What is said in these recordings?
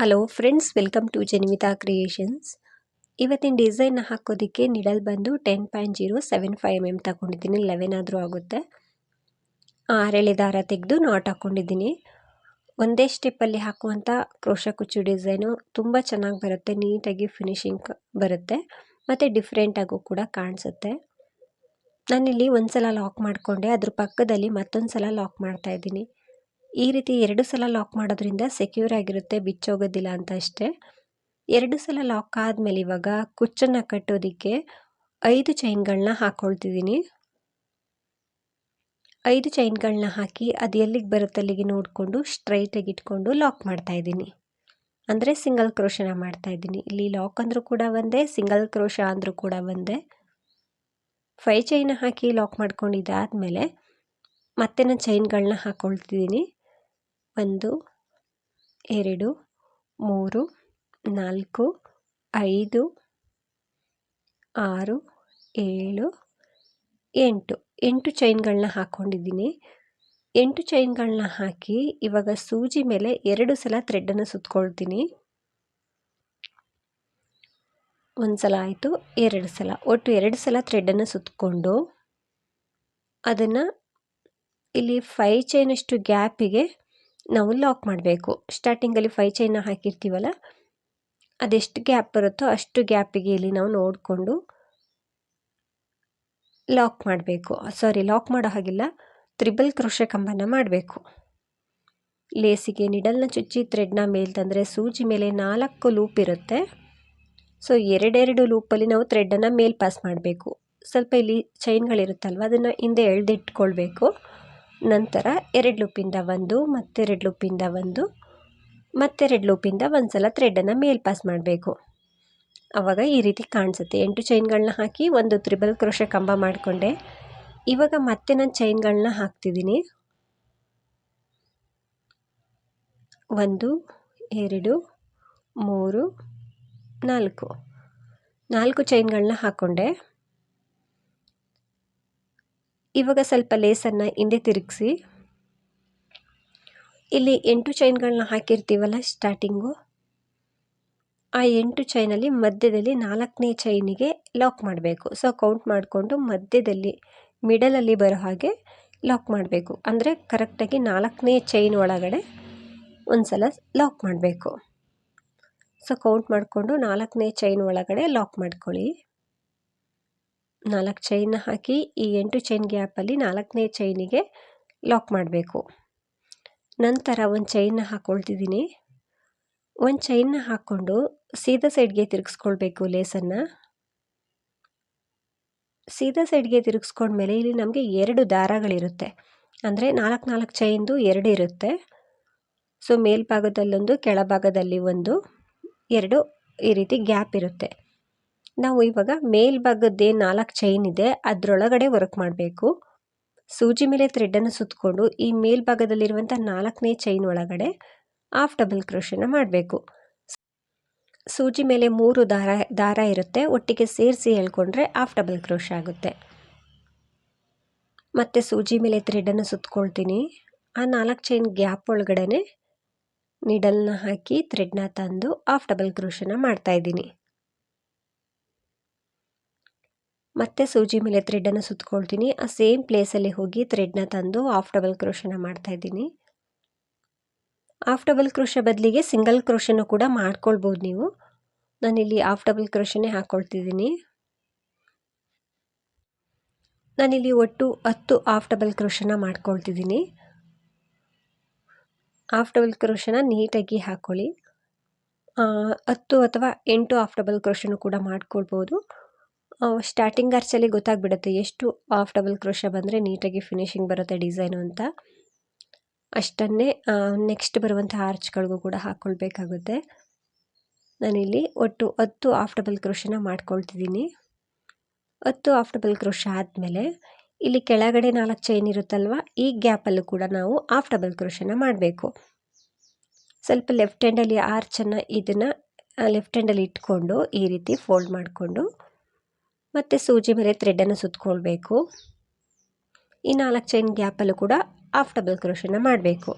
Hello friends welcome to Janimita creations ಇವತ್ತಿನ design ಹಾಕೋದಕ್ಕೆ needle ಬಂದು ten point zero seven five M M ತಗೊಂಡಿದ್ದೀನಿ. Eleven ಆದರೂ ಆಗುತ್ತೆ. ಆರೇಳೆ ದಾರ ತೆಗೆದು ನಾಟ್ ಹಾಕ್ಕೊಂಡಿದ್ದೀನಿ ಒಂದೇ ಸ್ಟೆಪ್ಪಲ್ಲಿ ಹಾಕುವಂಥ ಕ್ರೋಶ ಕುಚ್ಚು ಡಿಸೈನು ತುಂಬ ಚೆನ್ನಾಗಿ ಬರುತ್ತೆ. ನೀಟಾಗಿ ಫಿನಿಶಿಂಗ್ ಬರುತ್ತೆ. ಮತ್ತು ಡಿಫ್ರೆಂಟಾಗೂ ಕೂಡ ಕಾಣಿಸುತ್ತೆ. ನಾನಿಲ್ಲಿ ಒಂದು ಸಲ ಲಾಕ್ ಮಾಡಿಕೊಂಡೆ. ಅದ್ರ ಪಕ್ಕದಲ್ಲಿ ಮತ್ತೊಂದು ಸಲ ಲಾಕ್ ಮಾಡ್ತಾಯಿದ್ದೀನಿ ಈ ರೀತಿ ಎರಡು ಸಲ ಲಾಕ್ ಮಾಡೋದ್ರಿಂದ ಸೆಕ್ಯೂರ್ ಆಗಿರುತ್ತೆ, ಬಿಚ್ಚೋಗೋದಿಲ್ಲ ಅಂತ ಅಷ್ಟೇ. ಎರಡು ಸಲ ಲಾಕ್ ಆದಮೇಲೆ ಇವಾಗ ಕುಚ್ಚನ್ನು ಕಟ್ಟೋದಕ್ಕೆ ಐದು ಚೈನ್ಗಳನ್ನ ಹಾಕ್ಕೊಳ್ತಿದ್ದೀನಿ ಐದು ಚೈನ್ಗಳನ್ನ ಹಾಕಿ ಅದು ಎಲ್ಲಿಗೆ ಬರುತ್ತೆ ಅಲ್ಲಿಗೆ ನೋಡಿಕೊಂಡು ಸ್ಟ್ರೈಟಾಗಿ ಇಟ್ಕೊಂಡು ಲಾಕ್ ಮಾಡ್ತಾಯಿದ್ದೀನಿ ಅಂದರೆ ಸಿಂಗಲ್ ಕ್ರೋಶನ ಮಾಡ್ತಾಯಿದ್ದೀನಿ ಇಲ್ಲಿ ಲಾಕ್ ಅಂದರೂ ಕೂಡ ಒಂದೇ, ಸಿಂಗಲ್ ಕ್ರೋಶ ಅಂದರೂ ಕೂಡ ಒಂದೇ. ಫೈ ಚೈನ್ ಹಾಕಿ ಲಾಕ್ ಮಾಡ್ಕೊಂಡಿದ್ದಾದಮೇಲೆ ಮತ್ತೆ ನಾನು ಚೈನ್ಗಳನ್ನ ಹಾಕ್ಕೊಳ್ತಿದ್ದೀನಿ ಒಂದು, ಎರಡು, ಮೂರು, ನಾಲ್ಕು, ಐದು, ಆರು, ಏಳು, ಎಂಟು. ಎಂಟು ಚೈನ್ಗಳನ್ನ ಹಾಕ್ಕೊಂಡಿದ್ದೀನಿ ಎಂಟು ಚೈನ್ಗಳನ್ನ ಹಾಕಿ ಇವಾಗ ಸೂಜಿ ಮೇಲೆ ಎರಡು ಸಲ ಥ್ರೆಡ್ಡನ್ನು ಸುತ್ಕೊಳ್ತೀನಿ. ಒಂದು ಸಲ ಆಯಿತು, ಎರಡು ಸಲ. ಒಟ್ಟು ಎರಡು ಸಲ ಥ್ರೆಡ್ಡನ್ನು ಸುತ್ತಕೊಂಡು ಅದನ್ನು ಇಲ್ಲಿ ಫೈ ಚೈನಷ್ಟು ಗ್ಯಾಪಿಗೆ ನಾವು ಲಾಕ್ ಮಾಡಬೇಕು. ಸ್ಟಾರ್ಟಿಂಗಲ್ಲಿ ಫೈ ಚೈನ ಹಾಕಿರ್ತೀವಲ್ಲ, ಅದೆಷ್ಟು ಗ್ಯಾಪ್ ಬರುತ್ತೋ ಅಷ್ಟು ಗ್ಯಾಪಿಗೆ ಇಲ್ಲಿ ನಾವು ನೋಡಿಕೊಂಡು ಲಾಕ್ ಮಾಡಬೇಕು. ಸಾರಿ ಲಾಕ್ ಮಾಡೋ ಹಾಗಿಲ್ಲ ತ್ರಿಬಲ್ ಕೃಷಿ ಕಂಬನ ಮಾಡಬೇಕು. ಲೇಸಿಗೆ ನಿಡಲ್ನ ಚುಚ್ಚಿ ಥ್ರೆಡ್ನ ಮೇಲೆ ತಂದರೆ ಸೂಜಿ ಮೇಲೆ ನಾಲ್ಕು ಲೂಪ್ ಇರುತ್ತೆ. ಸೊ ಎರಡೆರಡು ಲೂಪಲ್ಲಿ ನಾವು ಥ್ರೆಡ್ಡನ್ನು ಮೇಲೆ ಪಾಸ್ ಮಾಡಬೇಕು. ಸ್ವಲ್ಪ ಇಲ್ಲಿ ಚೈನ್ಗಳಿರುತ್ತಲ್ವ ಅದನ್ನು ಹಿಂದೆ ಎಳೆದಿಟ್ಕೊಳ್ಬೇಕು. ನಂತರ ಎರಡು ಲೂಪಿಂದ ಒಂದು, ಮತ್ತೆರಡು ಲೂಪಿಂದ ಒಂದು, ಮತ್ತೆರಡು ಲೂಪಿಂದ ಒಂದು ಸಲ ಥ್ರೆಡನ್ನು ಮೇಲ್ ಪಾಸ್ ಮಾಡಬೇಕು. ಆವಾಗ ಈ ರೀತಿ ಕಾಣಿಸುತ್ತೆ. ಎಂಟು ಚೈನ್ಗಳನ್ನ ಹಾಕಿ ಒಂದು ತ್ರಿಬಲ್ ಕ್ರೋಶ ಕಂಬ ಮಾಡಿಕೊಂಡೆ. ಇವಾಗ ಮತ್ತೆ ನಾನು ಚೈನ್ಗಳನ್ನ ಹಾಕ್ತಿದ್ದೀನಿ. ಒಂದು, ಎರಡು, ಮೂರು, ನಾಲ್ಕು. ನಾಲ್ಕು ಚೈನ್ಗಳನ್ನ ಹಾಕ್ಕೊಂಡೆ ಇವಾಗ ಸ್ವಲ್ಪ ಲೇಸನ್ನು ಹಿಂದೆ ತಿರುಗಿಸಿ. ಇಲ್ಲಿ ಎಂಟು ಚೈನ್ಗಳನ್ನ ಹಾಕಿರ್ತೀವಲ್ಲ ಸ್ಟಾರ್ಟಿಂಗು ಆ ಎಂಟು ಚೈನಲ್ಲಿ ಮಧ್ಯದಲ್ಲಿ ನಾಲ್ಕನೇ ಚೈನಿಗೆ ಲಾಕ್ ಮಾಡಬೇಕು. ಸೊ ಕೌಂಟ್ ಮಾಡಿಕೊಂಡು ಮಧ್ಯದಲ್ಲಿ ಮಿಡಲಲ್ಲಿ ಬರೋ ಹಾಗೆ ಲಾಕ್ ಮಾಡಬೇಕು. ಅಂದರೆ ಕರೆಕ್ಟಾಗಿ ನಾಲ್ಕನೇ ಚೈನ್ ಒಳಗಡೆ ಒಂದು ಸಲ ಲಾಕ್ ಮಾಡಬೇಕು. ಸೊ ಕೌಂಟ್ ಮಾಡಿಕೊಂಡು ನಾಲ್ಕನೇ ಚೈನ್ ಒಳಗಡೆ ಲಾಕ್ ಮಾಡ್ಕೊಳ್ಳಿ. ನಾಲ್ಕು ಚೈನ್ ಹಾಕಿ ಈ ಎಂಟು ಚೈನ್ ಗ್ಯಾಪಲ್ಲಿ ನಾಲ್ಕನೇ ಚೈನಿಗೆ ಲಾಕ್ ಮಾಡಬೇಕು. ನಂತರ ಒಂದು ಚೈನ್ನ ಹಾಕ್ಕೊಳ್ತಿದ್ದೀನಿ ಒಂದು ಚೈನ್ನ ಹಾಕ್ಕೊಂಡು ಸೀದಾ ಸೈಡ್ಗೆ ತಿರುಗಿಸ್ಕೊಳ್ಬೇಕು ಲೇಸನ್ನು ಸೀದಾ ಸೈಡ್ಗೆ ತಿರುಗಿಸ್ಕೊಂಡ್ಮೇಲೆ ಇಲ್ಲಿ ನಮಗೆ ಎರಡು ದಾರಗಳಿರುತ್ತೆ. ಅಂದರೆ ನಾಲ್ಕು ನಾಲ್ಕು ಚೈನ್ದು ಎರಡು ಇರುತ್ತೆ. ಸೊ ಮೇಲ್ಭಾಗದಲ್ಲೊಂದು, ಕೆಳಭಾಗದಲ್ಲಿ ಒಂದು, ಎರಡು ಈ ರೀತಿ ಗ್ಯಾಪ್ ಇರುತ್ತೆ. ನಾವು ಇವಾಗ ಮೇಲ್ಭಾಗದ್ದೇ ನಾಲ್ಕು ಚೈನ್ ಇದೆ, ಅದರೊಳಗಡೆ ವರ್ಕ್ ಮಾಡಬೇಕು. ಸೂಜಿ ಮೇಲೆ ಥ್ರೆಡ್ಡನ್ನು ಸುತ್ತಕೊಂಡು ಈ ಮೇಲ್ಭಾಗದಲ್ಲಿರುವಂಥ ನಾಲ್ಕನೇ ಚೈನ್ ಒಳಗಡೆ ಆಫ್ ಡಬಲ್ ಕ್ರೋಶನ ಮಾಡಬೇಕು. ಸೂಜಿ ಮೇಲೆ ಮೂರು ದಾರ ದಾರ ಇರುತ್ತೆ, ಒಟ್ಟಿಗೆ ಸೇರಿಸಿ ಹೇಳ್ಕೊಂಡ್ರೆ ಆಫ್ ಡಬಲ್ ಕ್ರೋಶ ಆಗುತ್ತೆ. ಮತ್ತು ಸೂಜಿ ಮೇಲೆ ಥ್ರೆಡನ್ನು ಸುತ್ತಕೊಳ್ತೀನಿ ಆ ನಾಲ್ಕು ಚೈನ್ ಗ್ಯಾಪ್ ಒಳಗಡೆ ನೀಡಲ್ನ ಹಾಕಿ ಥ್ರೆಡ್ನ ತಂದು ಆಫ್ ಡಬಲ್ ಕ್ರೋಶನ ಮಾಡ್ತಾಯಿದ್ದೀನಿ ಮತ್ತೆ ಸೂಜಿ ಮೇಲೆ ಥ್ರೆಡ್ಡನ್ನು ಸುತ್ಕೊಳ್ತೀನಿ. ಆ ಸೇಮ್ ಪ್ಲೇಸಲ್ಲಿ ಹೋಗಿ ಥ್ರೆಡ್ನ ತಂದು ಆಫ್ ಡಬಲ್ ಕ್ರೋಷನ ಮಾಡ್ತಾ ಇದ್ದೀನಿ. ಆಫ್ ಡಬಲ್ ಕ್ರೋಶ ಬದಲಿಗೆ ಸಿಂಗಲ್ ಕ್ರೋಶನೂ ಕೂಡ ಮಾಡ್ಕೊಳ್ಬೋದು ನೀವು. ನಾನಿಲ್ಲಿ ಆಫ್ ಡಬಲ್ ಕ್ರೋಶನೇ ಹಾಕ್ಕೊಳ್ತಿದ್ದೀನಿ ನಾನಿಲ್ಲಿ ಒಟ್ಟು ಹತ್ತು ಆಫ್ ಡಬಲ್ ಕ್ರೋಶನ ಮಾಡ್ಕೊಳ್ತಿದ್ದೀನಿ. ಆಫ್ ಡಬಲ್ ಕ್ರೋಶನ ನೀಟಾಗಿ ಹಾಕ್ಕೊಳ್ಳಿ ಹತ್ತು ಅಥವಾ ಎಂಟು ಆಫ್ ಡಬಲ್ ಕ್ರೋಶನು ಕೂಡ ಮಾಡ್ಕೊಳ್ಬೋದು. ಸ್ಟಾರ್ಟಿಂಗ್ ಅರ್ಚಲ್ಲಿ ಗೊತ್ತಾಗ್ಬಿಡುತ್ತೆ ಎಷ್ಟು ಆಫ್ ಡಬಲ್ ಕ್ರೋಶ ಬಂದರೆ ನೀಟಾಗಿ ಫಿನಿಶಿಂಗ್ ಬರುತ್ತೆ ಡಿಸೈನು ಅಂತ. ಅಷ್ಟನ್ನೇ ನೆಕ್ಸ್ಟ್ ಬರುವಂಥ ಆರ್ಚ್ಗಳಿಗೂ ಕೂಡ ಹಾಕ್ಕೊಳ್ಬೇಕಾಗುತ್ತೆ ನಾನಿಲ್ಲಿ ಒಟ್ಟು ಹತ್ತು ಆಫ್ ಡಬಲ್ ಕ್ರೋಶನ ಮಾಡ್ಕೊಳ್ತಿದ್ದೀನಿ. ಹತ್ತು ಆಫ್ ಡಬಲ್ ಕ್ರೋಶ ಆದಮೇಲೆ ಇಲ್ಲಿ ಕೆಳಗಡೆ ನಾಲ್ಕು ಚೈನ್ ಇರುತ್ತಲ್ವ, ಈ ಗ್ಯಾಪಲ್ಲೂ ಕೂಡ ನಾವು ಆಫ್ ಡಬಲ್ ಕ್ರೋಶನ ಮಾಡಬೇಕು. ಸ್ವಲ್ಪ ಲೆಫ್ಟ್ ಹ್ಯಾಂಡಲ್ಲಿ ಆರ್ಚನ್ನು ಇದನ್ನು ಲೆಫ್ಟ್ ಹ್ಯಾಂಡಲ್ಲಿ ಇಟ್ಕೊಂಡು ಈ ರೀತಿ ಫೋಲ್ಡ್ ಮಾಡಿಕೊಂಡು ಮತ್ತು ಸೂಜಿ ಮೇಲೆ ಥ್ರೆಡ್ಡನ್ನು ಸುತ್ತಕೊಳ್ಬೇಕು ಈ ನಾಲ್ಕು ಚೈನ್ ಗ್ಯಾಪಲ್ಲೂ ಕೂಡ ಆಫ್ ಡಬಲ್ ಕ್ರೋಶನ ಮಾಡಬೇಕು.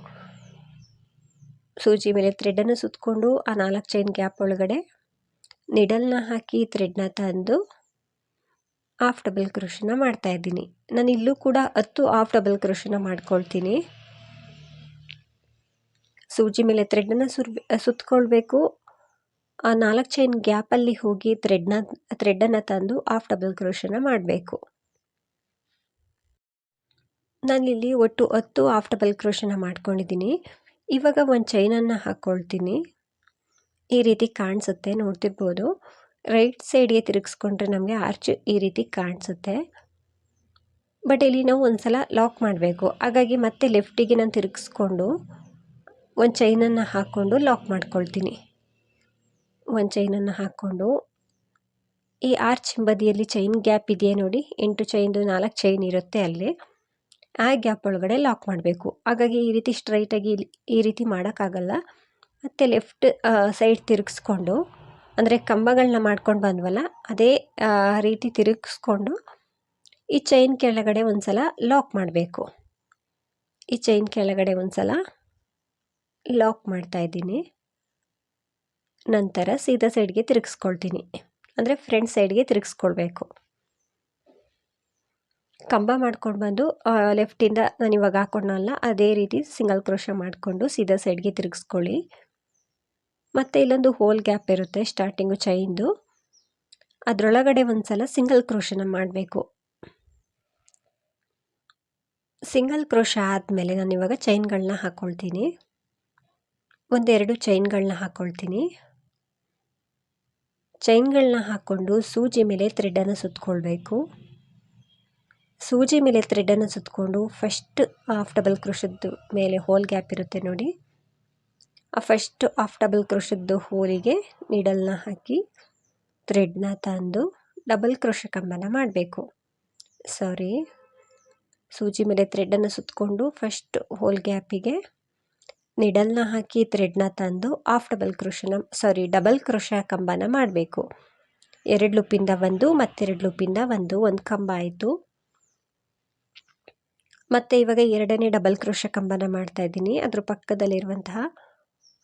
ಸೂಜಿ ಮೇಲೆ ಥ್ರೆಡನ್ನು ಸುತ್ತಕೊಂಡು ಆ ನಾಲ್ಕು ಚೈನ್ ಗ್ಯಾಪ್ ಒಳಗಡೆ ನಿಡಲ್ನ ಹಾಕಿ ಥ್ರೆಡ್ನ ತಂದು ಆಫ್ ಡಬಲ್ ಕ್ರೋಶನ ಮಾಡ್ತಾ ಇದ್ದೀನಿ. ನಾನು ಇಲ್ಲೂ ಕೂಡ ಹತ್ತು ಆಫ್ ಡಬಲ್ ಕ್ರೋಶನ ಮಾಡ್ಕೊಳ್ತೀನಿ. ಸೂಜಿ ಮೇಲೆ ಥ್ರೆಡನ್ನು ಸುರ್ ಸುತ್ತಕೊಳ್ಬೇಕು ಆ ನಾಲ್ಕು ಚೈನ್ ಗ್ಯಾಪಲ್ಲಿ ಹೋಗಿ ಥ್ರೆಡ್ನ ಥ್ರೆಡ್ಡನ್ನು ತಂದು ಆಫ್ ಡಬಲ್ ಕ್ರೋಶನ ಮಾಡಬೇಕು. ನಾನಿಲ್ಲಿ ಒಟ್ಟು ಹತ್ತು ಆಫ್ ಡಬಲ್ ಕ್ರೋಶನ ಮಾಡ್ಕೊಂಡಿದ್ದೀನಿ. ಇವಾಗ ಒಂದು ಚೈನನ್ನು ಹಾಕ್ಕೊಳ್ತೀನಿ ಈ ರೀತಿ ಕಾಣಿಸುತ್ತೆ ನೋಡ್ತಿರ್ಬೋದು. ರೈಟ್ ಸೈಡ್ಗೆ ತಿರುಗಿಸ್ಕೊಂಡ್ರೆ ನಮಗೆ ಆರ್ಚ್ ಈ ರೀತಿ ಕಾಣಿಸುತ್ತೆ. ಬಟ್ ಇಲ್ಲಿ ನಾವು ಒಂದು ಸಲ ಲಾಕ್ ಮಾಡಬೇಕು. ಹಾಗಾಗಿ ಮತ್ತೆ ಲೆಫ್ಟಿಗೆ ನಾನು ತಿರುಗಿಸ್ಕೊಂಡು ಒಂದು ಚೈನನ್ನು ಹಾಕ್ಕೊಂಡು ಲಾಕ್ ಮಾಡ್ಕೊಳ್ತೀನಿ. ಒಂದು ಚೈನನ್ನು ಹಾಕ್ಕೊಂಡು, ಈ ಆರ್ಚ್ ಬದಿಯಲ್ಲಿ ಚೈನ್ ಗ್ಯಾಪ್ ಇದೆಯಾ ನೋಡಿ, ಎಂಟು ಚೈನ್ದು ನಾಲ್ಕು ಚೈನ್ ಇರುತ್ತೆ ಅಲ್ಲಿ. ಆ ಗ್ಯಾಪ್ ಒಳಗಡೆ ಲಾಕ್ ಮಾಡಬೇಕು. ಹಾಗಾಗಿ ಈ ರೀತಿ ಸ್ಟ್ರೈಟಾಗಿ ಈ ರೀತಿ ಮಾಡೋಕ್ಕಾಗಲ್ಲ. ಮತ್ತು ಲೆಫ್ಟ್ ಸೈಡ್ ತಿರುಗಿಸ್ಕೊಂಡು, ಅಂದರೆ ಕಂಬಗಳನ್ನ ಮಾಡ್ಕೊಂಡು ಬಂದ್ವಲ್ಲ, ಅದೇ ರೀತಿ ತಿರುಗಿಸ್ಕೊಂಡು ಈ ಚೈನ್ ಕೆಳಗಡೆ ಒಂದು ಸಲ ಲಾಕ್ ಮಾಡಬೇಕು. ಈ ಚೈನ್ ಕೆಳಗಡೆ ಒಂದು ಸಲ ಲಾಕ್ ಮಾಡ್ತಾಯಿದ್ದೀನಿ ನಂತರ ಸೀದಾ ಸೈಡ್ಗೆ ತಿರುಗಿಸ್ಕೊಳ್ತೀನಿ. ಅಂದರೆ ಫ್ರಂಟ್ ಸೈಡ್ಗೆ ತಿರುಗಿಸ್ಕೊಳ್ಬೇಕು. ಕಂಬ ಮಾಡ್ಕೊಂಡು ಬಂದು ಲೆಫ್ಟಿಂದ ನಾನು ಇವಾಗ ಹಾಕೊಂಡಲ್ಲ ಅದೇ ರೀತಿ ಸಿಂಗಲ್ ಕ್ರೋಶ ಮಾಡಿಕೊಂಡು ಸೀದಾ ಸೈಡ್ಗೆ ತಿರುಗಿಸ್ಕೊಳ್ಳಿ. ಮತ್ತು ಇಲ್ಲೊಂದು ಹೋಲ್ ಗ್ಯಾಪ್ ಇರುತ್ತೆ ಸ್ಟಾರ್ಟಿಂಗು ಚೈನ್ದು ಅದರೊಳಗಡೆ ಒಂದು ಸಲ ಸಿಂಗಲ್ ಕ್ರೋಶನ ಮಾಡಬೇಕು. ಸಿಂಗಲ್ ಕ್ರೋಶ ಆದಮೇಲೆ ನಾನು ಇವಾಗ ಚೈನ್ಗಳನ್ನ ಹಾಕ್ಕೊಳ್ತೀನಿ ಒಂದೆರಡು ಚೈನ್ಗಳನ್ನ ಹಾಕ್ಕೊಳ್ತೀನಿ ಚೈನ್ಗಳನ್ನ ಹಾಕ್ಕೊಂಡು ಸೂಜಿ ಮೇಲೆ ಥ್ರೆಡನ್ನು ಸುತ್ತಕೊಳ್ಬೇಕು ಸೂಜಿ ಮೇಲೆ ಥ್ರೆಡ್ಡನ್ನು ಸುತ್ತಕೊಂಡು ಫಸ್ಟ್ ಹಾಫ್ ಡಬಲ್ ಕ್ರೋಶದ್ದು ಮೇಲೆ ಹೋಲ್ ಗ್ಯಾಪ್ ಇರುತ್ತೆ ನೋಡಿ. ಆ ಫಸ್ಟ್ ಹಾಫ್ ಡಬಲ್ ಕ್ರೋಶದ್ದು ಹೋಲಿಗೆ ನೀಡಲ್ನ ಹಾಕಿ ಥ್ರೆಡ್ನ ತಂದು ಡಬಲ್ ಕ್ರೋಶ ಕಂಬನ ಮಾಡಬೇಕು. ಸಾರಿ, ಸೂಜಿ ಮೇಲೆ ಥ್ರೆಡ್ಡನ್ನು ಸುತ್ತಕೊಂಡು ಫಸ್ಟ್ ಹೋಲ್ ಗ್ಯಾಪಿಗೆ ನಿಡಲ್ನ ಹಾಕಿ ಥ್ರೆಡ್ನ ತಂದು ಆಫ್ ಡಬಲ್ ಕ್ರೋಶನ ಸಾರಿ ಡಬಲ್ ಕ್ರೋಶ ಕಂಬನ ಮಾಡಬೇಕು. ಎರಡು ಲೂಪಿಂದ ಒಂದು, ಮತ್ತೆರಡು ಲೂಪಿಂದ ಒಂದು ಒಂದು ಕಂಬ ಆಯಿತು. ಮತ್ತು ಇವಾಗ ಎರಡನೇ ಡಬಲ್ ಕ್ರೋಶ ಕಂಬನ ಮಾಡ್ತಾ ಇದ್ದೀನಿ. ಅದ್ರ ಪಕ್ಕದಲ್ಲಿರುವಂತಹ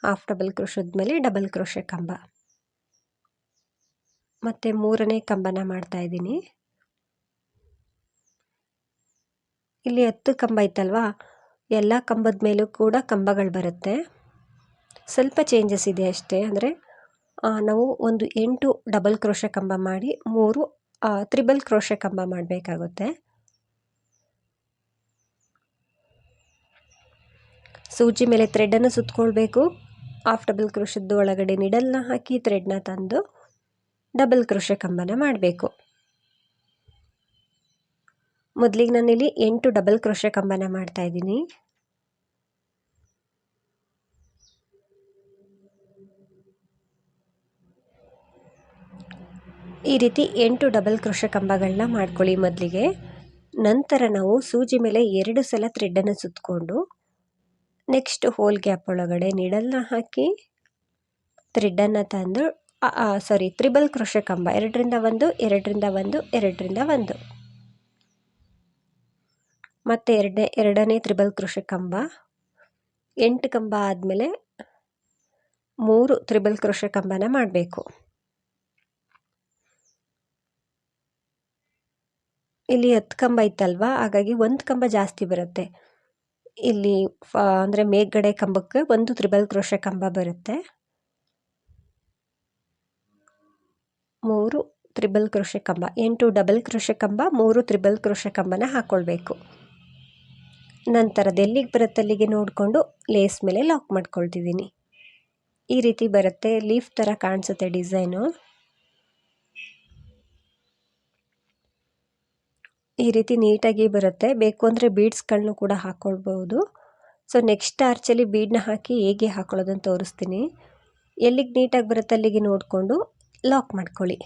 ಹಾಫ್ ಡಬಲ್ ಕ್ರೋಶದ ಮೇಲೆ ಡಬಲ್ ಕ್ರೋಶ ಕಂಬ. ಮತ್ತು ಮೂರನೇ ಕಂಬನ ಮಾಡ್ತಾ ಇದ್ದೀನಿ. ಇಲ್ಲಿ ಹತ್ತು ಕಂಬ ಇತ್ತಲ್ವಾ ಎಲ್ಲ ಕಂಬದ ಮೇಲೂ ಕೂಡ ಕಂಬಗಳು ಬರುತ್ತೆ. ಸ್ವಲ್ಪ ಚೇಂಜಸ್ ಇದೆ ಅಷ್ಟೇ. ಅಂದರೆ ನಾವು ಒಂದು ಎಂಟು ಡಬಲ್ ಕ್ರೋಶ ಕಂಬ ಮಾಡಿ, ಮೂರು ತ್ರಿಬಲ್ ಕ್ರೋಶ ಕಂಬ ಮಾಡಬೇಕಾಗುತ್ತೆ. ಸೂಜಿ ಮೇಲೆ ಥ್ರೆಡನ್ನು ಸುತ್ತಕೊಳ್ಬೇಕು ಹಾಫ್ ಡಬಲ್ ಕ್ರೋಶದ್ದು ಒಳಗಡೆ ನಿಡಲ್ನ ಹಾಕಿ ಥ್ರೆಡ್ನ ತಂದು ಡಬಲ್ ಕ್ರೋಶ ಕಂಬನ ಮಾಡಬೇಕು. ಮೊದಲಿಗೆ ನಾನಿಲ್ಲಿ ಎಂಟು ಡಬಲ್ ಕ್ರೋಶೆ ಕಂಬನ ಮಾಡ್ತಾ ಇದ್ದೀನಿ. ಈ ರೀತಿ ಎಂಟು ಡಬಲ್ ಕ್ರೋಶ ಕಂಬಗಳನ್ನ ಮಾಡ್ಕೊಳ್ಳಿ ಮೊದಲಿಗೆ. ನಂತರ ನಾವು ಸೂಜಿ ಮೇಲೆ ಎರಡು ಸಲ ಥ್ರೆಡ್ಡನ್ನು ಸುತ್ತಕೊಂಡು ನೆಕ್ಸ್ಟ್ ಹೋಲ್ ಗ್ಯಾಪ್ ಒಳಗಡೆ ನೀಡಲ್ನ ಹಾಕಿ ಥ್ರೆಡ್ಡನ್ನು ತಂದು ಸಾರಿ ತ್ರಿಬಲ್ ಕ್ರೋಶ ಕಂಬ, ಎರಡರಿಂದ ಒಂದು ಎರಡರಿಂದ ಒಂದು ಎರಡರಿಂದ ಒಂದು. ಮತ್ತು ಎರಡನೇ ಎರಡನೇ ತ್ರಿಬಲ್ ಕ್ರೋಶೆ ಕಂಬ. ಎಂಟು ಕಂಬ ಆದಮೇಲೆ ಮೂರು ತ್ರಿಬಲ್ ಕ್ರೋಶೆ ಕಂಬನ ಮಾಡಬೇಕು. ಇಲ್ಲಿ ಹತ್ತು ಕಂಬ ಇತ್ತಲ್ವಾ? ಹಾಗಾಗಿ ಒಂದು ಕಂಬ ಜಾಸ್ತಿ ಬರುತ್ತೆ. ಇಲ್ಲಿ ಅಂದರೆ ಮೇಲ್ಗಡೆ ಕಂಬಕ್ಕೆ ಒಂದು ತ್ರಿಬಲ್ ಕ್ರೋಶ ಕಂಬ ಬರುತ್ತೆ. ಮೂರು ತ್ರಿಬಲ್ ಕ್ರೋಶ ಕಂಬ, ಎಂಟು ಡಬಲ್ ಕ್ರೋಶ ಕಂಬ, ಮೂರು ತ್ರಿಬಲ್ ಕ್ರೋಶ ಕಂಬನ ಹಾಕ್ಕೊಳ್ಬೇಕು ನಂತರದ್ದು ಎಲ್ಲಿಗೆ ಬರುತ್ತೆ ಅಲ್ಲಿಗೆ ನೋಡಿಕೊಂಡು ಲೇಸ್ ಮೇಲೆ ಲಾಕ್ ಮಾಡ್ಕೊಳ್ತಿದ್ದೀನಿ. ಈ ರೀತಿ ಬರುತ್ತೆ ಲೀಫ್ ಥರ ಕಾಣಿಸುತ್ತೆ ಡಿಸೈನು. ಈ ರೀತಿ ನೀಟಾಗಿ ಬರುತ್ತೆ. ಬೇಕು ಅಂದರೆ ಬೀಡ್ಸ್ಗಳನ್ನೂ ಕೂಡ ಹಾಕ್ಕೊಳ್ಬೋದು ಸೊ ನೆಕ್ಸ್ಟ್ ಆರ್ಚಲ್ಲಿ ಬೀಡನ್ನ ಹಾಕಿ ಹೇಗೆ ಹಾಕೊಳ್ಳೋದನ್ನು ತೋರಿಸ್ತೀನಿ. ಎಲ್ಲಿಗೆ ನೀಟಾಗಿ ಬರುತ್ತೆ ಅಲ್ಲಿಗೆ ನೋಡಿಕೊಂಡು ಲಾಕ್ ಮಾಡ್ಕೊಳ್ಳಿ.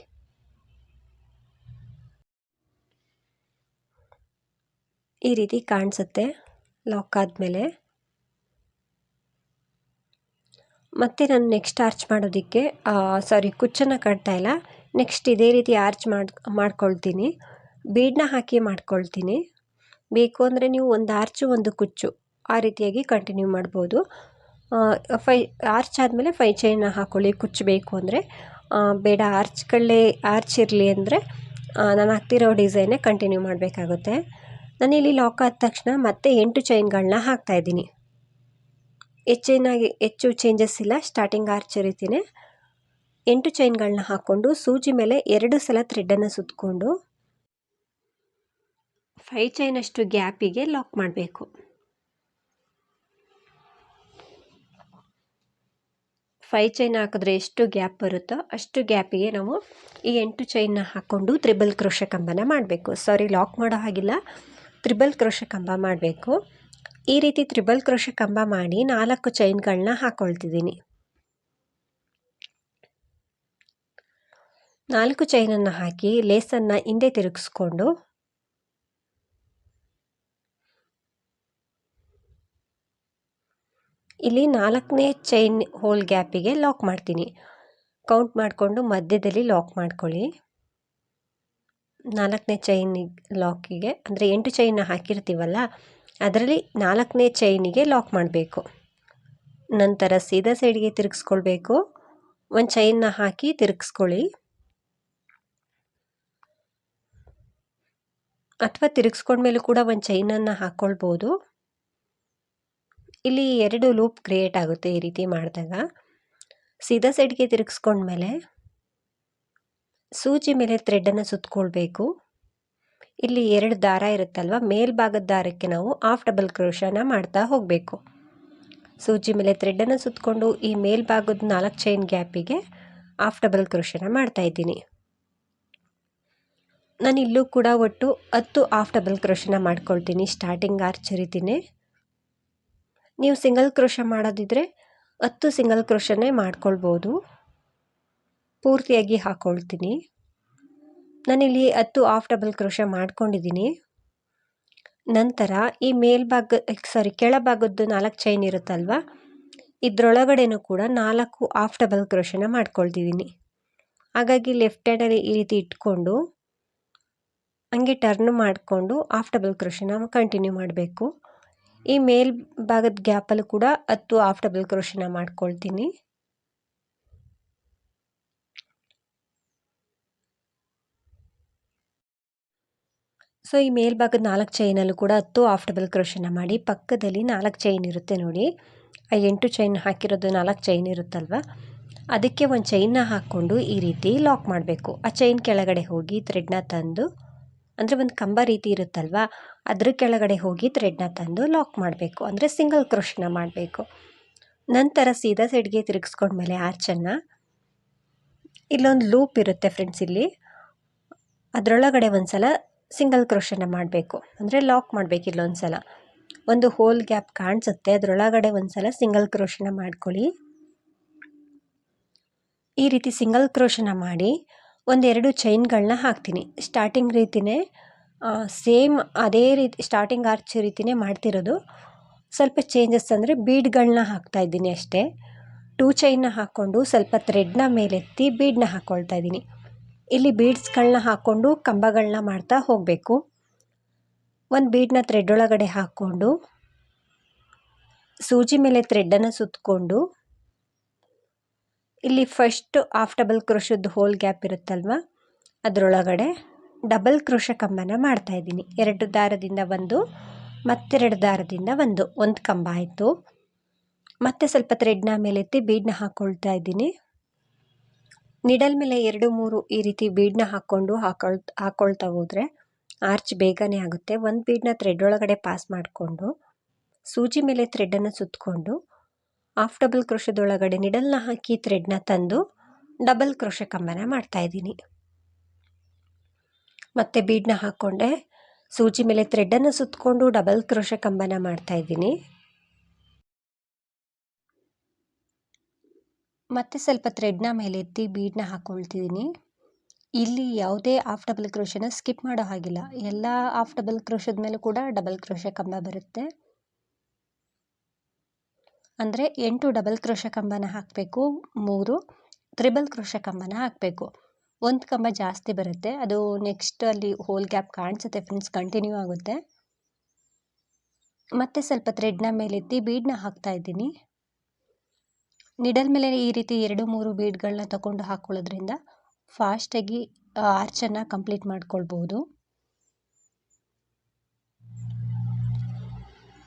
ಈ ರೀತಿ ಕಾಣಿಸುತ್ತೆ. ಲಾಕ್ ಆದಮೇಲೆ. ಮತ್ತೆ ನಾನು ನೆಕ್ಸ್ಟ್ ಆರ್ಚ್ ಮಾಡೋದಕ್ಕೆ ಸಾರಿ ಕುಚ್ಚನ್ನು ಕಟ್ತಾ ಇಲ್ಲ. ನೆಕ್ಸ್ಟ್ ಇದೇ ರೀತಿ ಆರ್ಚ್ ಮಾಡಿ, ಮಾಡ್ಕೊಳ್ತೀನಿ. ಬೀಡನ್ನ ಹಾಕಿ ಮಾಡ್ಕೊಳ್ತೀನಿ. ಬೇಕು ಅಂದರೆ ನೀವು ಒಂದು ಆರ್ಚು ಒಂದು ಕುಚ್ಚು ಆ ರೀತಿಯಾಗಿ ಕಂಟಿನ್ಯೂ ಮಾಡ್ಬೋದು. ಫೈ ಆರ್ಚ್ ಆದಮೇಲೆ ಫೈ ಚೈನ್ನ ಹಾಕ್ಕೊಳ್ಳಿ ಕುಚ್ಚಬೇಕು ಅಂದರೆ. ಬೇಡ ಆರ್ಚ್ಗಳೇ ಆರ್ಚ್ ಇರಲಿ ಅಂದರೆ ನಾನು ಹಾಕ್ತಿರೋ ಡಿಸೈನೇ ಕಂಟಿನ್ಯೂ ಮಾಡಬೇಕಾಗುತ್ತೆ. ನಾನಿಲ್ಲಿ ಲಾಕ್ ಆದ ತಕ್ಷಣ ಮತ್ತೆ ಎಂಟು ಚೈನ್ಗಳನ್ನ ಹಾಕ್ತಾಯಿದ್ದೀನಿ ಹೆಚ್ಚೇನಾಗಿ ಹೆಚ್ಚು ಚೇಂಜಸ್ ಇಲ್ಲ ಸ್ಟಾರ್ಟಿಂಗ್ ಆರ್ಚ್ ರೀತಿಯೇ ಎಂಟು ಚೈನ್ಗಳನ್ನ ಹಾಕ್ಕೊಂಡು ಸೂಜಿ ಮೇಲೆ ಎರಡು ಸಲ ಥ್ರೆಡ್ಡನ್ನು ಸುತ್ತಕೊಂಡು ಫೈ ಚೈನಷ್ಟು ಗ್ಯಾಪಿಗೆ ಲಾಕ್ ಮಾಡಬೇಕು. ಫೈ ಚೈನ್ ಹಾಕಿದ್ರೆ ಎಷ್ಟು ಗ್ಯಾಪ್ ಬರುತ್ತೋ ಅಷ್ಟು ಗ್ಯಾಪಿಗೆ ನಾವು ಈ ಎಂಟು ಚೈನ್ನ ಹಾಕ್ಕೊಂಡು ತ್ರಿಬಲ್ ಕ್ರೋಶ ಕಂಬನ ಮಾಡಬೇಕು. ಸಾರಿ ಲಾಕ್ ಮಾಡೋ ಹಾಗಿಲ್ಲ. ತ್ರಿಬಲ್ ಕ್ರೋಶ ಕಂಬ ಮಾಡಬೇಕು. ಈ ರೀತಿ ತ್ರಿಬಲ್ ಕ್ರೋಶ ಕಂಬ ಮಾಡಿ ನಾಲ್ಕು ಚೈನ್ಗಳನ್ನ ಹಾಕ್ಕೊಳ್ತಿದ್ದೀನಿ ನಾಲ್ಕು ಚೈನನ್ನು ಹಾಕಿ ಲೇಸನ್ನು ಹಿಂದೆ ತಿರುಗಿಸ್ಕೊಂಡು ಇಲ್ಲಿ ನಾಲ್ಕನೇ ಚೈನ್ ಹೋಲ್ ಗ್ಯಾಪಿಗೆ ಲಾಕ್ ಮಾಡ್ತೀನಿ. ಕೌಂಟ್ ಮಾಡಿಕೊಂಡು ಮಧ್ಯದಲ್ಲಿ ಲಾಕ್ ಮಾಡ್ಕೊಳ್ಳಿ. ನಾಲ್ಕನೇ ಚೈನಿಗೆ ಲಾಕಿಗೆ, ಅಂದರೆ ಎಂಟು ಚೈನ್ನ ಹಾಕಿರ್ತೀವಲ್ಲ, ಅದರಲ್ಲಿ ನಾಲ್ಕನೇ ಚೈನಿಗೆ ಲಾಕ್ ಮಾಡಬೇಕು. ನಂತರ ಸೀದಾ ಸೈಡ್ಗೆ ತಿರುಗಿಸ್ಕೊಳ್ಬೇಕು. ಒಂದು ಚೈನ್ನ ಹಾಕಿ ತಿರುಗಿಸ್ಕೊಳ್ಳಿ. ಅಥವಾ ತಿರುಗಿಸ್ಕೊಂಡ್ಮೇಲೂ ಕೂಡ ಒಂದು ಚೈನನ್ನು ಹಾಕ್ಕೊಳ್ಬೋದು ಇಲ್ಲಿ ಎರಡು ಲೂಪ್ ಕ್ರಿಯೇಟ್ ಆಗುತ್ತೆ ಈ ರೀತಿ ಮಾಡಿದಾಗ. ಸೀದಾ ಸೈಡ್ಗೆ ತಿರುಗಿಸ್ಕೊಂಡ್ಮೇಲೆ ಸೂಜಿ ಮೇಲೆ ಥ್ರೆಡ್ಡನ್ನು ಸುತ್ತಕೊಳ್ಬೇಕು ಇಲ್ಲಿ ಎರಡು ದಾರ ಇರುತ್ತಲ್ವ? ಮೇಲ್ಭಾಗದ ದಾರಕ್ಕೆ ನಾವು ಆಫ್ ಡಬಲ್ ಕ್ರೋಶನ ಮಾಡ್ತಾ ಹೋಗಬೇಕು. ಸೂಜಿ ಮೇಲೆ ಥ್ರೆಡ್ಡನ್ನು ಸುತ್ತಕೊಂಡು ಈ ಮೇಲ್ಭಾಗದ ನಾಲ್ಕು ಚೈನ್ ಗ್ಯಾಪಿಗೆ ಆಫ್ ಡಬಲ್ ಕ್ರೋಶನ ಮಾಡ್ತಾ ಇದ್ದೀನಿ. ನಾನು ಇಲ್ಲೂ ಕೂಡ ಒಟ್ಟು ಹತ್ತು ಆಫ್ ಡಬಲ್ ಕ್ರೋಶನ ಮಾಡ್ಕೊಳ್ತೀನಿ ಸ್ಟಾರ್ಟಿಂಗ್ ಆರ್ಚ್ ರೀತಿನೇ. ನೀವು ಸಿಂಗಲ್ ಕ್ರೋಶ ಮಾಡೋದಿದ್ರೆ ಹತ್ತು ಸಿಂಗಲ್ ಕ್ರೋಶನೇ ಮಾಡ್ಕೊಳ್ಬೋದು. ಪೂರ್ತಿಯಾಗಿ ಹಾಕ್ಕೊಳ್ತೀನಿ ನಾನಿಲ್ಲಿ ಹತ್ತು ಆಫ್ ಡಬಲ್ ಕ್ರೋಶ ಮಾಡ್ಕೊಂಡಿದ್ದೀನಿ. ನಂತರ ಈ ಮೇಲ್ಭಾಗ ಸಾರಿ ಕೆಳಭಾಗದ್ದು ನಾಲ್ಕು ಚೈನ್ ಇರುತ್ತಲ್ವ? ಇದರೊಳಗಡೆನೂ ಕೂಡ ನಾಲ್ಕು ಆಫ್ ಡಬಲ್ ಕ್ರೋಶನ ಮಾಡ್ಕೊಳ್ತಿದ್ದೀನಿ. ಹಾಗಾಗಿ ಲೆಫ್ಟ್ ಹ್ಯಾಂಡಲ್ಲಿ ಈ ರೀತಿ ಇಟ್ಕೊಂಡು, ಹಂಗೆ ಟರ್ನ್ ಮಾಡಿಕೊಂಡು ಆಫ್ ಡಬಲ್ ಕ್ರೋಶನ ಕಂಟಿನ್ಯೂ ಮಾಡಬೇಕು. ಈ ಮೇಲ್ಭಾಗದ ಗ್ಯಾಪಲ್ಲೂ ಕೂಡ ಹತ್ತು ಆಫ್ ಡಬಲ್ ಕ್ರೋಶನ ಮಾಡ್ಕೊಳ್ತೀನಿ. ಸೊ, ಈ ಮೇಲ್ಭಾಗದ ನಾಲ್ಕು ಚೈನಲ್ಲೂ ಕೂಡ ಹತ್ತು ಆಫ್ ಡಬಲ್ ಮಾಡಿ, ಪಕ್ಕದಲ್ಲಿ ನಾಲ್ಕು ಚೈನ್ ಇರುತ್ತೆ ನೋಡಿ. ಆ ಎಂಟು ಚೈನ್ ಹಾಕಿರೋದು ನಾಲ್ಕು ಚೈನ್ ಇರುತ್ತಲ್ವ? ಅದಕ್ಕೆ ಒಂದು ಚೈನ್ನ ಹಾಕ್ಕೊಂಡು ಈ ರೀತಿ ಲಾಕ್ ಮಾಡಬೇಕು. ಆ ಚೈನ್ ಕೆಳಗಡೆ ಹೋಗಿ ಥ್ರೆಡ್ನ ತಂದು, ಅಂದರೆ ಒಂದು ಕಂಬ ರೀತಿ ಇರುತ್ತಲ್ವ, ಅದ್ರ ಕೆಳಗಡೆ ಹೋಗಿ ಥ್ರೆಡ್ನ ತಂದು ಲಾಕ್ ಮಾಡಬೇಕು. ಅಂದರೆ ಸಿಂಗಲ್ ಕ್ರೋಶನ ಮಾಡಬೇಕು. ನಂತರ ಸೀದಾ ಸೈಡ್ಗೆ ತಿರುಗಿಸ್ಕೊಂಡ್ಮೇಲೆ ಆರ್ಚನ್ನು, ಇಲ್ಲೊಂದು ಲೂಪ್ ಇರುತ್ತೆ ಫ್ರೆಂಡ್ಸ್ ಇಲ್ಲಿ. ಅದರೊಳಗಡೆ ಒಂದು ಸಲ ಸಿಂಗಲ್ ಕ್ರೋಷನ ಮಾಡಬೇಕು. ಅಂದರೆ ಲಾಕ್ ಮಾಡಬೇಕು ಇಲ್ಲೊಂದು ಸಲ ಒಂದು ಹೋಲ್ ಗ್ಯಾಪ್ ಕಾಣಿಸುತ್ತೆ. ಅದರೊಳಗಡೆ ಒಂದು ಸಲ ಸಿಂಗಲ್ ಕ್ರೋಷನ ಮಾಡ್ಕೊಳ್ಳಿ. ಈ ರೀತಿ ಸಿಂಗಲ್ ಕ್ರೋಷನ ಮಾಡಿ ಒಂದೆರಡು ಚೈನ್ಗಳನ್ನ ಹಾಕ್ತೀನಿ. ಸ್ಟಾರ್ಟಿಂಗ್ ರೀತಿಯೇ ಸೇಮ್ ಅದೇ ರೀತಿ, ಸ್ಟಾರ್ಟಿಂಗ್ ಆರ್ಚ್ ರೀತಿಯೇ ಮಾಡ್ತಿರೋದು. ಸ್ವಲ್ಪ ಚೇಂಜಸ್ ಅಂದರೆ ಬೀಡ್ಗಳನ್ನ ಹಾಕ್ತಾಯಿದ್ದೀನಿ ಅಷ್ಟೇ. ಟೂ ಚೈನ್ನ ಹಾಕ್ಕೊಂಡು ಸ್ವಲ್ಪ ಥ್ರೆಡ್ನ ಮೇಲೆತ್ತಿ ಬೀಡನ್ನ ಹಾಕ್ಕೊಳ್ತಾ ಇದ್ದೀನಿ. ಇಲ್ಲಿ ಬೀಡ್ಸ್ಗಳನ್ನ ಹಾಕ್ಕೊಂಡು ಕಂಬಗಳನ್ನ ಮಾಡ್ತಾ ಹೋಗಬೇಕು. ಒಂದು ಬೀಡನ್ನ ಥ್ರೆಡ್ ಒಳಗಡೆ ಹಾಕ್ಕೊಂಡು, ಸೂಜಿ ಮೇಲೆ ಥ್ರೆಡ್ಡನ್ನು ಸುತ್ತಕೊಂಡು ಇಲ್ಲಿ ಫಸ್ಟ್ ಆಫ್ ಡಬಲ್ ಕ್ರೋಶದ್ದು ಹೋಲ್ ಗ್ಯಾಪ್ ಇರುತ್ತಲ್ವ, ಅದರೊಳಗಡೆ ಡಬಲ್ ಕ್ರೋಶ ಕಂಬನ ಮಾಡ್ತಾಯಿದ್ದೀನಿ ಎರಡು ದಾರದಿಂದ ಒಂದು, ಮತ್ತೆರಡು ದಾರದಿಂದ ಒಂದು ಒಂದು ಕಂಬ ಆಯಿತು. ಮತ್ತೆ ಸ್ವಲ್ಪ ಥ್ರೆಡ್ನ ಮೇಲೆತ್ತಿ ಬೀಡನ್ನ ಹಾಕ್ಕೊಳ್ತಾ ಇದ್ದೀನಿ. ನಿಡಲ್ ಮೇಲೆ ಎರಡು ಮೂರು ಈ ರೀತಿ ಬೀಡನ್ನ ಹಾಕ್ಕೊಂಡು ಹಾಕೊಳ್ ಹಾಕ್ಕೊಳ್ತಾ ಹೋದರೆ ಆರ್ಚ್ ಬೇಗನೆ ಆಗುತ್ತೆ. ಒಂದು ಬೀಡ್ನ ಥ್ರೆಡ್ ಒಳಗಡೆ ಪಾಸ್ ಮಾಡಿಕೊಂಡು, ಸೂಜಿ ಮೇಲೆ ಥ್ರೆಡ್ಡನ್ನು ಸುತ್ತಕೊಂಡು ಆಫ್ ಡಬಲ್ ಕ್ರೋಶದೊಳಗಡೆ ನಿಡಲ್ನ ಹಾಕಿ ಥ್ರೆಡ್ನ ತಂದು ಡಬಲ್ ಕ್ರೋಶ ಕಂಬನ ಮಾಡ್ತಾಯಿದ್ದೀನಿ ಮತ್ತು ಬೀಡನ್ನ ಹಾಕ್ಕೊಂಡೆ ಸೂಜಿ ಮೇಲೆ ಥ್ರೆಡ್ಡನ್ನು ಸುತ್ತಕೊಂಡು ಡಬಲ್ ಕ್ರೋಶ ಕಂಬನ ಮಾಡ್ತಾಯಿದ್ದೀನಿ ಮತ್ತೆ ಸ್ವಲ್ಪ ಥ್ರೆಡ್ನ ಮೇಲೆ ಎತ್ತಿ ಬೀಡನ್ನ ಹಾಕ್ಕೊಳ್ತಿದ್ದೀನಿ ಇಲ್ಲಿ ಯಾವುದೇ ಆಫ್ ಡಬಲ್ ಕ್ರೋಶನ ಸ್ಕಿಪ್ ಮಾಡೋ ಹಾಗಿಲ್ಲ. ಎಲ್ಲ ಆಫ್ ಡಬಲ್ ಕ್ರೋಶದ ಮೇಲೂ ಕೂಡ ಡಬಲ್ ಕ್ರೋಶ ಕಂಬ ಬರುತ್ತೆ. ಅಂದರೆ ಎಂಟು ಡಬಲ್ ಕ್ರೋಶ ಕಂಬನ ಹಾಕಬೇಕು, ಮೂರು ತ್ರಿಬಲ್ ಕ್ರೋಶ ಕಂಬನ ಹಾಕಬೇಕು. ಒಂದು ಕಂಬ ಜಾಸ್ತಿ ಬರುತ್ತೆ. ಅದು ನೆಕ್ಸ್ಟ್ ಅಲ್ಲಿ ಹೋಲ್ ಗ್ಯಾಪ್ ಕಾಣಿಸುತ್ತೆ ಫ್ರೆಂಡ್ಸ್ ಕಂಟಿನ್ಯೂ ಆಗುತ್ತೆ. ಮತ್ತೆ ಸ್ವಲ್ಪ ಥ್ರೆಡ್ನ ಮೇಲೆತ್ತಿ ಬೀಡನ್ನ ಹಾಕ್ತಾ ಇದ್ದೀನಿ. ನಿಡಲ್ ಮೇಲೆ ಈ ರೀತಿ ಎರಡು, ಮೂರು ಬೀಡ್ಗಳನ್ನ ತಗೊಂಡು ಹಾಕ್ಕೊಳ್ಳೋದ್ರಿಂದ ಫಾಸ್ಟಾಗಿ ಆರ್ಚನ್ನು ಕಂಪ್ಲೀಟ್ ಮಾಡ್ಕೊಳ್ಬೋದು.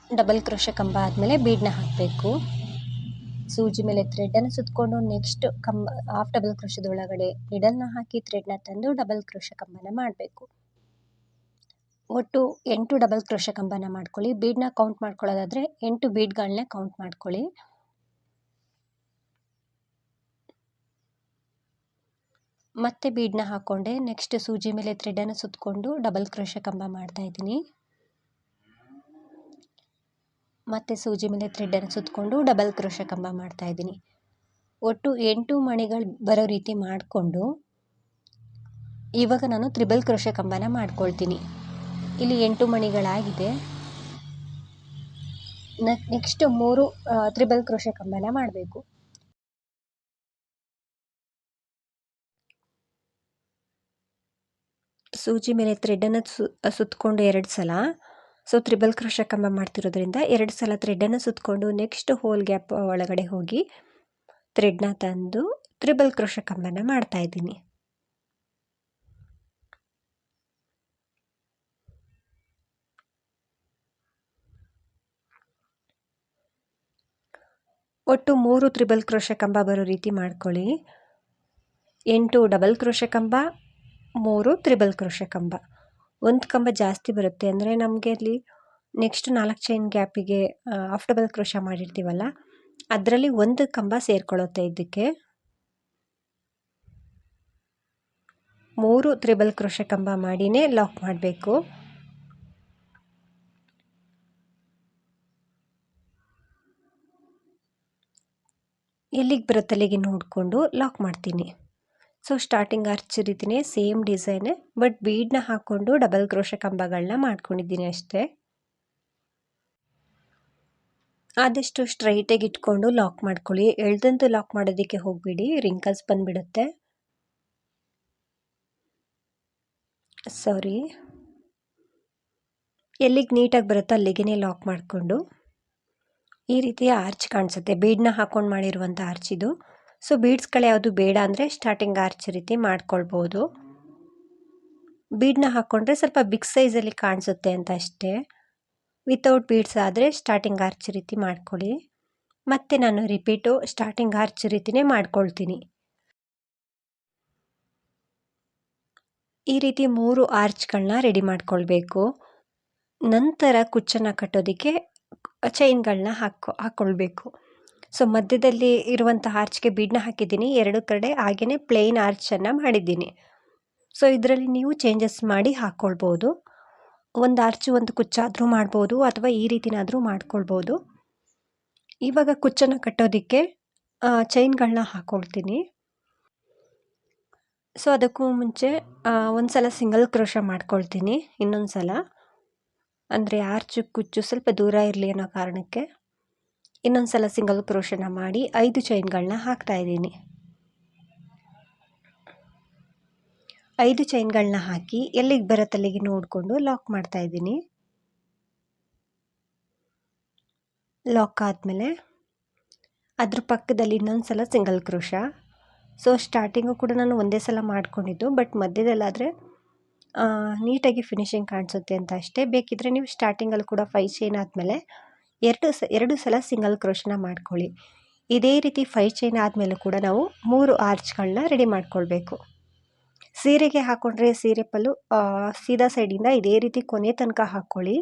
ಡಬಲ್ ಕ್ರೋಶ ಕಂಬ ಆದಮೇಲೆ ಬೀಡನ್ನ ಹಾಕಬೇಕು. ಸೂಜಿ ಮೇಲೆ ಥ್ರೆಡನ್ನು ಸುತ್ತಕೊಂಡು ನೆಕ್ಸ್ಟ್ ಕಂಬ, ಹಾಫ್ ಡಬಲ್ ಕ್ರೋಶದ ಒಳಗಡೆ ನಿಡಲ್ನ ಹಾಕಿ ಥ್ರೆಡ್ನ ತಂದು ಡಬಲ್ ಕ್ರೋಶ ಕಂಬನ ಮಾಡಬೇಕು. ಒಟ್ಟು ಎಂಟು ಡಬಲ್ ಕ್ರೋಶ ಕಂಬನ ಮಾಡ್ಕೊಳ್ಳಿ. ಬೀಡನ್ನ ಕೌಂಟ್ ಮಾಡ್ಕೊಳ್ಳೋದಾದರೆ ಎಂಟು ಬೀಡ್ಗಳನ್ನೇ ಕೌಂಟ್ ಮಾಡ್ಕೊಳ್ಳಿ. ಮತ್ತೆ ಬೀಡನ್ನ ಹಾಕ್ಕೊಂಡೆ ನೆಕ್ಸ್ಟ್ ಸೂಜಿ ಮೇಲೆ ಥ್ರೆಡನ್ನು ಸುತ್ತಕೊಂಡು ಡಬಲ್ ಕ್ರೋಶ ಕಂಬ ಮಾಡ್ತಾ ಇದ್ದೀನಿ. ಮತ್ತೆ ಸೂಜಿ ಮೇಲೆ ಥ್ರೆಡನ್ನು ಸುತ್ತಕೊಂಡು ಡಬಲ್ ಕ್ರೋಶ ಕಂಬ ಮಾಡ್ತಾಯಿದ್ದೀನಿ ಒಟ್ಟು ಎಂಟು ಮಣಿಗಳು ಬರೋ ರೀತಿ ಮಾಡಿಕೊಂಡು ಇವಾಗ ನಾನು ತ್ರಿಬಲ್ ಕ್ರೋಶ ಕಂಬನ ಮಾಡ್ಕೊಳ್ತೀನಿ. ಇಲ್ಲಿ ಎಂಟು ಮಣಿಗಳಾಗಿದೆ. ನೆಕ್ಸ್ಟ್ ಮೂರು ತ್ರಿಬಲ್ ಕ್ರೋಶ ಕಂಬನ ಮಾಡಬೇಕು. ಸೂಜಿ ಮೇಲೆ ಥ್ರೆಡನ್ನು ಸು ಸುತ್ತಕೊಂಡು ಎರಡು ಸಲ. ಸೊ ತ್ರಿಬಲ್ ಕ್ರೋಶ ಕಂಬ ಮಾಡ್ತಿರೋದ್ರಿಂದ ಎರಡು ಸಲ ಥ್ರೆಡನ್ನು ಸುತ್ತಕೊಂಡು ನೆಕ್ಸ್ಟ್ ಹೋಲ್ ಗ್ಯಾಪ್ ಒಳಗಡೆ ಹೋಗಿ ಥ್ರೆಡ್ನ ತಂದು ತ್ರಿಬಲ್ ಕ್ರೋಶ ಕಂಬನ ಮಾಡ್ತಾ ಇದ್ದೀನಿ. ಒಟ್ಟು ಮೂರು ತ್ರಿಬಲ್ ಕ್ರೋಶ ಕಂಬ ಬರೋ ರೀತಿ ಮಾಡ್ಕೊಳ್ಳಿ. ಎಂಟು ಡಬಲ್ ಕ್ರೋಶ ಕಂಬ ಮೂರು ತ್ರಿಬಲ್ ಕ್ರೋಶ ಕಂಬ. ಒಂದು ಕಂಬ ಜಾಸ್ತಿ ಬರುತ್ತೆ ಅಂದರೆ ನಮಗೆ ಅಲ್ಲಿ ನೆಕ್ಸ್ಟ್ ನಾಲ್ಕು ಚೈನ್ ಗ್ಯಾಪಿಗೆ ಆಫ್ ಡಬಲ್ ಕ್ರೋಶ ಮಾಡಿರ್ತೀವಲ್ಲ, ಅದರಲ್ಲಿ ಒಂದು ಕಂಬ ಸೇರ್ಕೊಳ್ಳುತ್ತೆ ಇದಕ್ಕೆ ಮೂರು ತ್ರಿಬಲ್ ಕ್ರೋಶ ಕಂಬ ಮಾಡಿನೇ ಲಾಕ್ ಮಾಡಬೇಕು. ಎಲ್ಲಿಗೆ ಬರುತ್ತಲ್ಲಿಗೆ ನೋಡಿಕೊಂಡು ಲಾಕ್ ಮಾಡ್ತೀನಿ. ಸೊ ಸ್ಟಾರ್ಟಿಂಗ್ ಅರ್ಚ್ ರೀತಿಯೇ ಸೇಮ್ ಡಿಸೈನೇ ಬಟ್ ಬೀಡನ್ನ ಹಾಕ್ಕೊಂಡು ಡಬಲ್ ಕ್ರೋಶ ಕಂಬಗಳನ್ನ ಮಾಡ್ಕೊಂಡಿದ್ದೀನಿ ಅಷ್ಟೇ. ಆದಷ್ಟು ಸ್ಟ್ರೈಟಾಗಿ ಇಟ್ಕೊಂಡು ಲಾಕ್ ಮಾಡ್ಕೊಳ್ಳಿ. ಎಳ್ದಂತೂ ಲಾಕ್ ಮಾಡೋದಕ್ಕೆ ಹೋಗಬೇಡಿ. ರಿಂಕಲ್ಸ್ ಬಂದುಬಿಡುತ್ತೆ. ಸಾರಿ ಎಲ್ಲಿಗೆ ನೀಟಾಗಿ ಬರುತ್ತೋ ಅಲ್ಲಿಗೆ ಲಾಕ್ ಮಾಡಿಕೊಂಡು. ಈ ರೀತಿಯ ಆರ್ಚ್ ಕಾಣಿಸುತ್ತೆ. ಬೀಡನ್ನ ಹಾಕ್ಕೊಂಡು ಮಾಡಿರುವಂಥ ಆರ್ಚ್ ಇದು. ಸೊ ಬೀಡ್ಸ್ಗಳು ಯಾವುದು ಬೇಡ ಅಂದರೆ ಸ್ಟಾರ್ಟಿಂಗ್ ಆರ್ಚ್ ರೀತಿ ಮಾಡ್ಕೊಳ್ಬೋದು. ಬೀಡ್ನ ಹಾಕ್ಕೊಂಡ್ರೆ ಸ್ವಲ್ಪ ಬಿಗ್ ಸೈಜಲ್ಲಿ ಕಾಣಿಸುತ್ತೆ ಅಂತ ಅಷ್ಟೇ. ವಿತೌಟ್ ಬೀಡ್ಸ್ ಆದರೆ ಸ್ಟಾರ್ಟಿಂಗ್ ಆರ್ಚ್ ರೀತಿ ಮಾಡ್ಕೊಳ್ಳಿ. ಮತ್ತು ನಾನು ರಿಪೀಟು ಸ್ಟಾರ್ಟಿಂಗ್ ಆರ್ಚ್ ರೀತಿಯೇ ಮಾಡ್ಕೊಳ್ತೀನಿ. ಈ ರೀತಿ ಮೂರು ಆರ್ಚ್ಗಳನ್ನ ರೆಡಿ ಮಾಡ್ಕೊಳ್ಬೇಕು. ನಂತರ ಕುಚ್ಚನ್ನು ಕಟ್ಟೋದಕ್ಕೆ ಚೈನ್ಗಳನ್ನ ಹಾಕೊ ಹಾಕ್ಕೊಳ್ಬೇಕು ಸೊ ಮಧ್ಯದಲ್ಲಿ ಇರುವಂತಹ ಆರ್ಚ್ಗೆ ಬೀಡನ್ನ ಹಾಕಿದ್ದೀನಿ. ಎರಡು ಕಡೆ ಹಾಗೆಯೇ ಪ್ಲೇನ್ ಆರ್ಚನ್ನು ಮಾಡಿದ್ದೀನಿ. ಸೊ ಇದರಲ್ಲಿ ನೀವು ಚೇಂಜಸ್ ಮಾಡಿ ಹಾಕ್ಕೊಳ್ಬೋದು ಒಂದು ಆರ್ಚು ಒಂದು ಕುಚ್ಚಾದರೂ ಮಾಡ್ಬೋದು ಅಥವಾ ಈ ರೀತಿನಾದರೂ ಮಾಡ್ಕೊಳ್ಬೋದು. ಇವಾಗ ಕುಚ್ಚನ್ನು ಕಟ್ಟೋದಕ್ಕೆ ಚೈನ್ಗಳನ್ನ ಹಾಕ್ಕೊಳ್ತೀನಿ ಸೊ ಅದಕ್ಕೂ ಮುಂಚೆ ಒಂದು ಸಲ ಸಿಂಗಲ್ ಕ್ರೋಶ ಮಾಡ್ಕೊಳ್ತೀನಿ ಇನ್ನೊಂದು ಸಲ ಅಂದರೆ ಆರ್ಚು ಕುಚ್ಚು ಸ್ವಲ್ಪ ದೂರ ಇರಲಿ ಅನ್ನೋ ಕಾರಣಕ್ಕೆ. ಇನ್ನೊಂದು ಸಲ ಸಿಂಗಲ್ ಕ್ರೋಶನ ಮಾಡಿ ಐದು ಚೈನ್ಗಳನ್ನ ಹಾಕ್ತಾ ಇದ್ದೀನಿ. ಐದು ಚೈನ್ಗಳನ್ನ ಹಾಕಿ ಎಲ್ಲಿಗೆ ಬರತ್ತಲ್ಲಿಗೆ ನೋಡಿಕೊಂಡು ಲಾಕ್ ಮಾಡ್ತಾ ಇದ್ದೀನಿ. ಲಾಕ್ ಆದಮೇಲೆ ಅದ್ರ ಪಕ್ಕದಲ್ಲಿ ಇನ್ನೊಂದು ಸಲ ಸಿಂಗಲ್ ಕ್ರೋಶ ಸೊ ಸ್ಟಾರ್ಟಿಂಗು ಕೂಡ ನಾನು ಒಂದೇ ಸಲ ಮಾಡ್ಕೊಂಡಿದ್ದು ಬಟ್ ಮಧ್ಯದಲ್ಲಾದರೆ ನೀಟಾಗಿ ಫಿನಿಶಿಂಗ್ ಕಾಣಿಸುತ್ತೆ ಅಂತ ಅಷ್ಟೇ. ಬೇಕಿದ್ದರೆ ನೀವು ಸ್ಟಾರ್ಟಿಂಗಲ್ಲಿ ಕೂಡ ಫೈ ಚೈನ್ ಆದಮೇಲೆ ಎರಡು ಸ, ಎರಡು ಸಲ ಸಿಂಗಲ್ ಕ್ರೋಶನ ಮಾಡ್ಕೊಳ್ಳಿ. ಇದೇ ರೀತಿ ಫೈ ಚೈನ್ ಆದಮೇಲೂ ಕೂಡ ನಾವು ಮೂರು ಆರ್ಚ್ಗಳನ್ನ ರೆಡಿ ಮಾಡ್ಕೊಳ್ಬೇಕು. ಸೀರೆಗೆ ಹಾಕ್ಕೊಂಡ್ರೆ ಸೀರೆ ಪಲ್ಲು ಸೀದಾ ಸೈಡಿಂದ ಇದೇ ರೀತಿ ಕೊನೆ ತನಕ ಹಾಕ್ಕೊಳ್ಳಿ.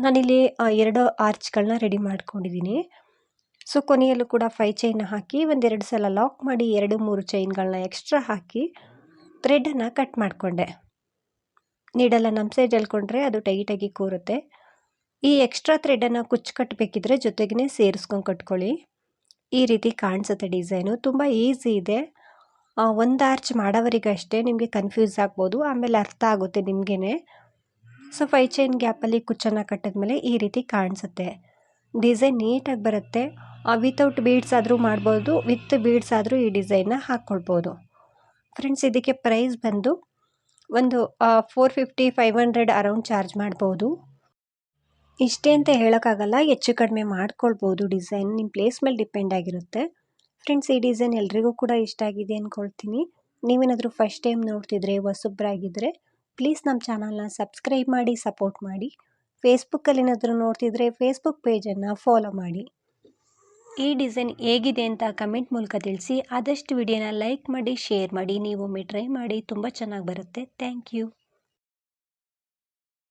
ನಾನಿಲ್ಲಿ ಎರಡು ಆರ್ಚ್ಗಳನ್ನ ರೆಡಿ ಮಾಡ್ಕೊಂಡಿದ್ದೀನಿ. ಸೊ, ಕೊನೆಯಲ್ಲೂ ಕೂಡ ಫೈ ಚೈನ್ ಹಾಕಿ ಒಂದೆರಡು ಸಲ ಲಾಕ್ ಮಾಡಿ ಎರಡು, ಮೂರು ಚೈನ್ಗಳನ್ನ ಎಕ್ಸ್ಟ್ರಾ ಹಾಕಿ ಥ್ರೆಡನ್ನು ಕಟ್ ಮಾಡಿಕೊಂಡೆ. ನೀಡಲ್ಲ ನಮ್ಮ ಸೈಡ್ ಎಳ್ಕೊಂಡ್ರೆ ಅದು ಟೈಟಾಗಿ ಕೂರುತ್ತೆ. ಈ ಎಕ್ಸ್ಟ್ರಾ ಥ್ರೆಡನ್ನು ಕುಚ್ಚು ಕಟ್ಟಬೇಕಿದ್ರೆ ಜೊತೆಗೇ ಸೇರಿಸ್ಕೊಂಡು ಕಟ್ಕೊಳ್ಳಿ. ಈ ರೀತಿ ಕಾಣಿಸುತ್ತೆ ಡಿಸೈನು. ತುಂಬ ಈಸಿ ಇದೆ. ಒಂದು ಆರ್ಚ್ ಮಾಡೋವರಿಗಷ್ಟೇ ನಿಮಗೆ ಕನ್ಫ್ಯೂಸ್ ಆಗ್ಬೋದು. ಆಮೇಲೆ ಅರ್ಥ ಆಗುತ್ತೆ ನಿಮಗೇ ಸೊ ಫೈ ಚೈನ್ ಗ್ಯಾಪಲ್ಲಿ ಕುಚ್ಚನ್ನು ಕಟ್ಟಿದ್ಮೇಲೆ ಈ ರೀತಿ ಕಾಣಿಸುತ್ತೆ. ಡಿಸೈನ್ ನೀಟಾಗಿ ಬರುತ್ತೆ. ವಿತೌಟ್ ಬೀಡ್ಸ್ ಆದರೂ ಮಾಡ್ಬೋದು. ವಿತ್ ಬೀಡ್ಸ್ ಆದರೂ ಈ ಡಿಸೈನ್ನ ಹಾಕ್ಕೊಳ್ಬೋದು ಫ್ರೆಂಡ್ಸ್ ಇದಕ್ಕೆ ಪ್ರೈಸ್ ಬಂದು ಒಂದು four fifty five hundred around charge ಮಾಡ್ಬೋದು. ಇಷ್ಟೇ ಅಂತ ಹೇಳೋಕ್ಕಾಗಲ್ಲ, ಹೆಚ್ಚು ಕಡಿಮೆ ಮಾಡ್ಕೊಳ್ಬೋದು. ಡಿಸೈನ್ ನಿಮ್ಮ ಪ್ಲೇಸ್ ಮೇಲೆ ಡಿಪೆಂಡ್ ಆಗಿರುತ್ತೆ. ಫ್ರೆಂಡ್ಸ್, ಈ ಡಿಸೈನ್ ಎಲ್ರಿಗೂ ಕೂಡ ಇಷ್ಟ ಆಗಿದೆ ಅಂದ್ಕೊಳ್ತೀನಿ ನೀವೇನಾದರೂ ಫಸ್ಟ್ ಟೈಮ್ ನೋಡ್ತಿದ್ರೆ ಹೊಸಬ್ರಾಗಿದ್ದರೆ ಪ್ಲೀಸ್ ನಮ್ಮ ಚಾನಲ್ನ ಸಬ್ಸ್ಕ್ರೈಬ್ ಮಾಡಿ, ಸಪೋರ್ಟ್ ಮಾಡಿ. ಫೇಸ್ಬುಕ್ಕಲ್ಲಿ ಏನಾದರೂ ನೋಡ್ತಿದ್ರೆ, ಫೇಸ್ಬುಕ್ ಪೇಜನ್ನು ಫಾಲೋ ಮಾಡಿ. ಈ ಡಿಸೈನ್ ಹೇಗಿದೆ ಅಂತ ಕಮೆಂಟ್ ಮೂಲಕ ತಿಳಿಸಿ. ಆದಷ್ಟು ವಿಡಿಯೋನ ಲೈಕ್ ಮಾಡಿ, ಶೇರ್ ಮಾಡಿ. ನೀವು ಟ್ರೈ ಮಾಡಿ, ತುಂಬ ಚೆನ್ನಾಗಿ ಬರುತ್ತೆ. Thank you.